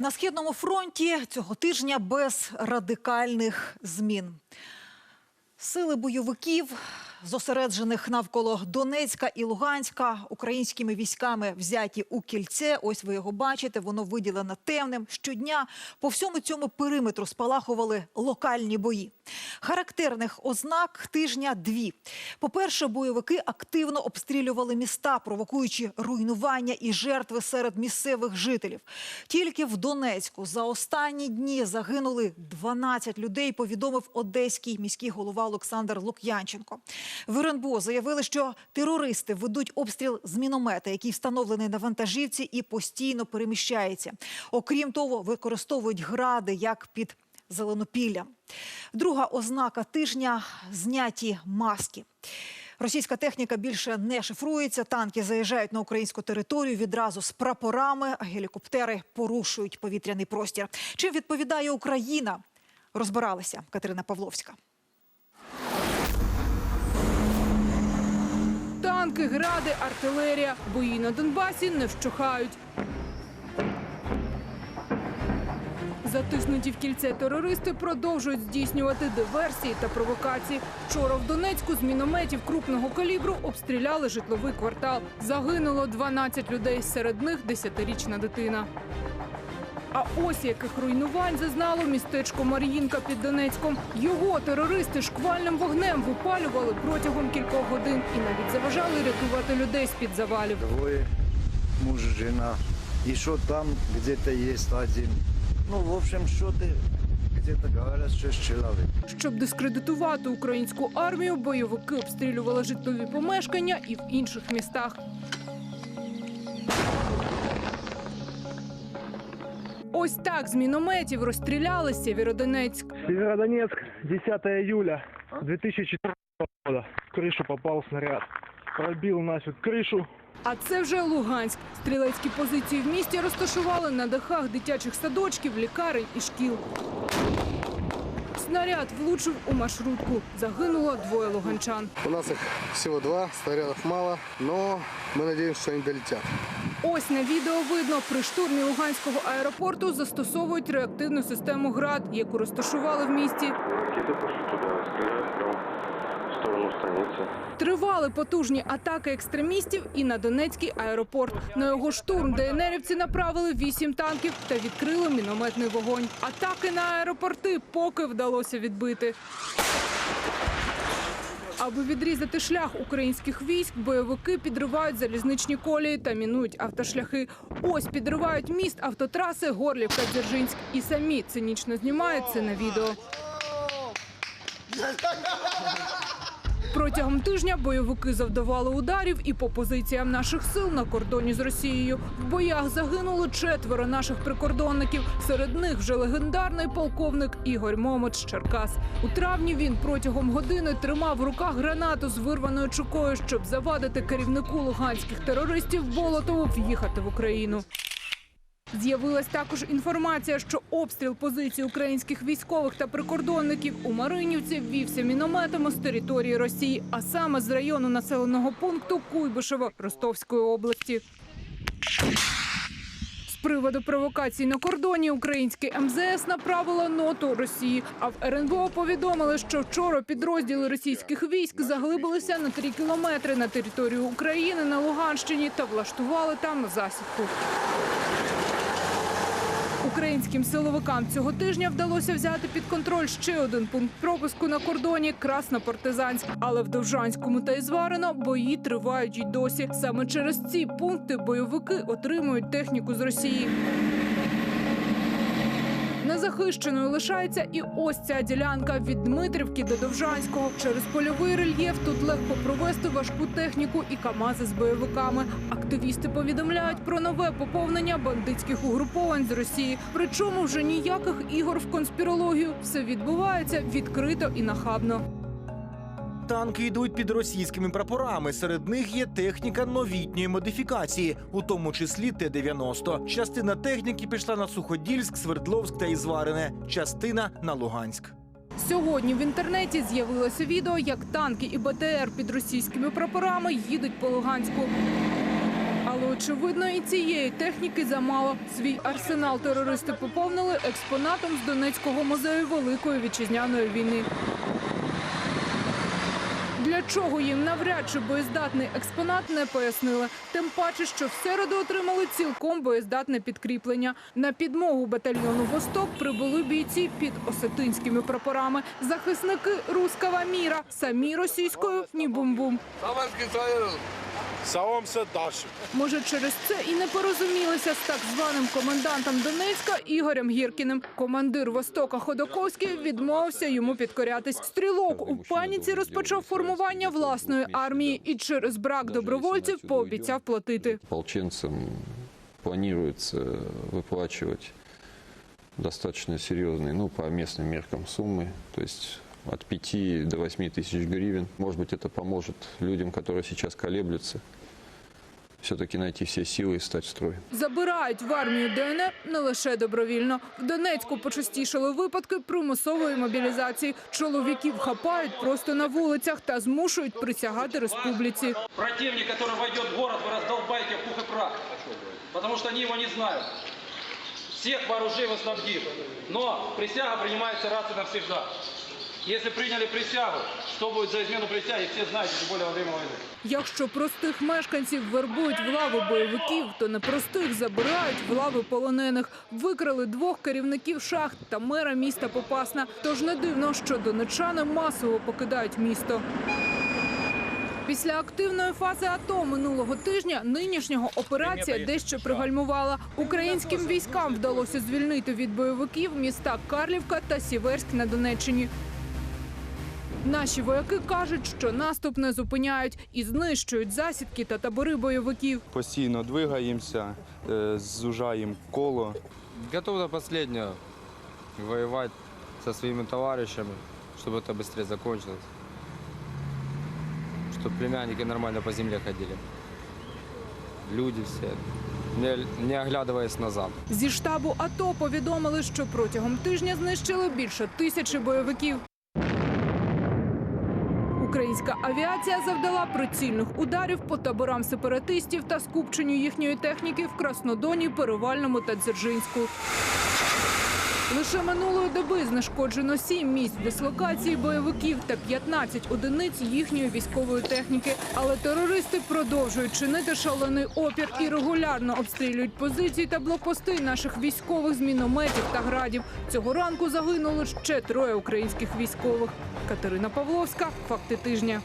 На східному фронті цього тижня без радикальних змін. Сили бойовиків, зосереджених навколо Донецька і Луганська, українськими військами взяті у кільце. Ось ви його бачите, воно виділено темним. Щодня по всьому цьому периметру спалахували локальні бої. Характерних ознак тижня дві. По-перше, бойовики активно обстрілювали міста, провокуючи руйнування і жертви серед місцевих жителів. Тільки в Донецьку за останні дні загинули 12 людей, повідомив одеський міський голова Олександр Лук'янченко. В РНБО заявили, що терористи ведуть обстріл з міномета, який встановлений на вантажівці і постійно переміщається. Окрім того, використовують гради як під зеленопіллям. Друга ознака тижня зняті маски. Російська техніка більше не шифрується. Танки заїжджають на українську територію відразу з прапорами, а гелікоптери порушують повітряний простір. Чим відповідає Україна? Розбиралася Катерина Павловська. Танки, гради, артилерія. Бої на Донбасі не вщухають. Затиснуті в кільце терористи продовжують здійснювати диверсії та провокації. Вчора в Донецьку з мінометів крупного калібру обстріляли житловий квартал. Загинуло 12 людей, серед них 10-річна дитина. А ось яких руйнувань зазнало містечко Мар'їнка під Донецьком. Його терористи шквальним вогнем випалювали протягом кількох годин і навіть заважали рятувати людей з під завалів. Двое, муж, жена. Еще там где-то есть один. Ну, в общем, где-то говорят. Щоб дискредитувати українську армію, бойовики обстрілювали житлові помешкання і в інших містах. Ось так з мінометів розстріляли Сєвєродонецьк. Северодонецк, 10 июля 2014 года. В крышу попал снаряд. Пробил нафиг крышу. А це вже Луганськ. Стрілецькі позиції в місті розташували на дахах дитячих садочків, лікарень і шкіл. Снаряд влучив у маршрутку. Загинуло двоє луганчан. У нас их всего два, снарядов мало, но мы надеемся, что они долетят. Ось на відео видно, при штурмі Луганського аеропорту застосовують реактивну систему ГРАД, яку розташували в місті. Тривали потужні атаки екстремістів і на Донецький аеропорт. На його штурм ДНРівці направили вісім танків та відкрили мінометний вогонь. Атаки на аеропорти поки вдалося відбити. Аби відрізати шлях українських військ, бойовики підривають залізничні колії та мінують автошляхи. Ось підривають міст автотраси Горлівка-Дзержинськ. І самі цинічно знімають це на відео. Протягом тижня бойовики завдавали ударів і по позиціям наших сил на кордоні з Росією. В боях загинуло четверо наших прикордонників. Серед них вже легендарний полковник Ігор Момот з Черкас. У травні він протягом години тримав в руках гранату з вирваною чукою, щоб завадити керівнику луганських терористів Болотову в'їхати в Україну. З'явилась також інформація, що обстріл позицій українських військових та прикордонників у Маринівці ввівся мінометами з території Росії, а саме з району населеного пункту Куйбишево Ростовської області. Приводу провокацій на кордоні українське МЗС направило ноту Росії. А в РНБО повідомили, що вчора підрозділи російських військ заглибилися на три кілометри на територію України на Луганщині та влаштували там засідку. Українським силовикам цього тижня вдалося взяти під контроль ще один пункт пропуску на кордоні Краснопартизанськ. Але в Довжанському та Ізварено бої тривають й досі. Саме через ці пункти бойовики отримують техніку з Росії. Незахищеною лишається і ось ця ділянка від Дмитрівки до Довжанського. Через польовий рельєф тут легко провести важку техніку і камази з бойовиками. Активісти повідомляють про нове поповнення бандитських угруповань з Росії. Причому вже ніяких ігор в конспірологію. Все відбувається відкрито і нахабно. Танки йдуть під російськими прапорами. Серед них є техніка новітньої модифікації, у тому числі Т-90. Частина техніки пішла на Суходільськ, Свердловськ та Ізварине, частина на Луганськ. Сьогодні в інтернеті з'явилося відео, як танки і БТР під російськими прапорами їдуть по Луганську. Але Очевидно, і цієї техніки замало. Свій арсенал терористи поповнили експонатом з Донецького музею Великої вітчизняної війни. Для чого їм навряд чи боєздатний експонат не пояснили. Тим паче, що в середу отримали цілком боєздатне підкріплення. На підмогу батальйону Восток прибули бійці під осетинськими прапорами. Захисники руского міра, самі російською ні бум-бум. Може, через це і не порозумілися з так званим комендантом Донецька Ігорем Гіркіним. Командир Востока Ходоковський відмовився йому підкорятись. Стрілок у паніці розпочав формування власної армії і через брак добровольців пообіцяв платити. Ополченцам планируется выплачивать достаточно серьезные, ну, по местным меркам суммы, то есть от 5 до 8 тысяч гривен. Может быть, это поможет людям, которые сейчас колеблются, все-таки найти все силы и стать в строй. Забирають в армію ДНР не лише добровільно. В Донецьку почастішали випадки примусової мобілізації. Чоловіків хапають просто на вулицях та змушують присягати республіці. Противник, который войдет в город, вы раздолбаете в пух и прах. Потому что они его не знают. Всех вооружим и снабдим. Но присяга принимается раз и навсегда. Если приняли присягу, что будет за измену присяги, все знаете, тем более во время войны. Якщо простих мешканців вербують в лави бойовиків, то непростих забирають в лави полонених. Викрали двох керівників шахт та мера міста Попасна. Тож не дивно, що донечани масово покидають місто. Після активної фази АТО минулого тижня нинішнього операція дещо пригальмувала. Українським військам вдалося звільнити від бойовиків міста Карлівка та Сіверськ на Донеччині. Наші вояки кажуть, що наступ не зупиняють і знищують засідки та табори бойовиків. Постійно двигаємося, е, зужаємо коло. Готов до последнего воевать со своими товарищами, чтобы это быстрее закончилось. Чтобы племянники нормально по земле ходили. Люди все, не, не оглядываясь назад. Зі штабу АТО повідомили, що протягом тижня знищили більше тисячі бойовиків. Українська авіація завдала прицільних ударів по таборам сепаратистів та скупченню їхньої техніки в Краснодоні, Перевальному та Дзержинську. Лише минулої доби знешкоджено 7 місць дислокації бойовиків та 15 одиниць їхньої військової техніки. Але терористи продовжують чинити шалений опір і регулярно обстрілюють позиції та блокпости наших військових з мінометів та градів. Цього ранку загинули ще троє українських військових. Катерина Павловська, факти тижня.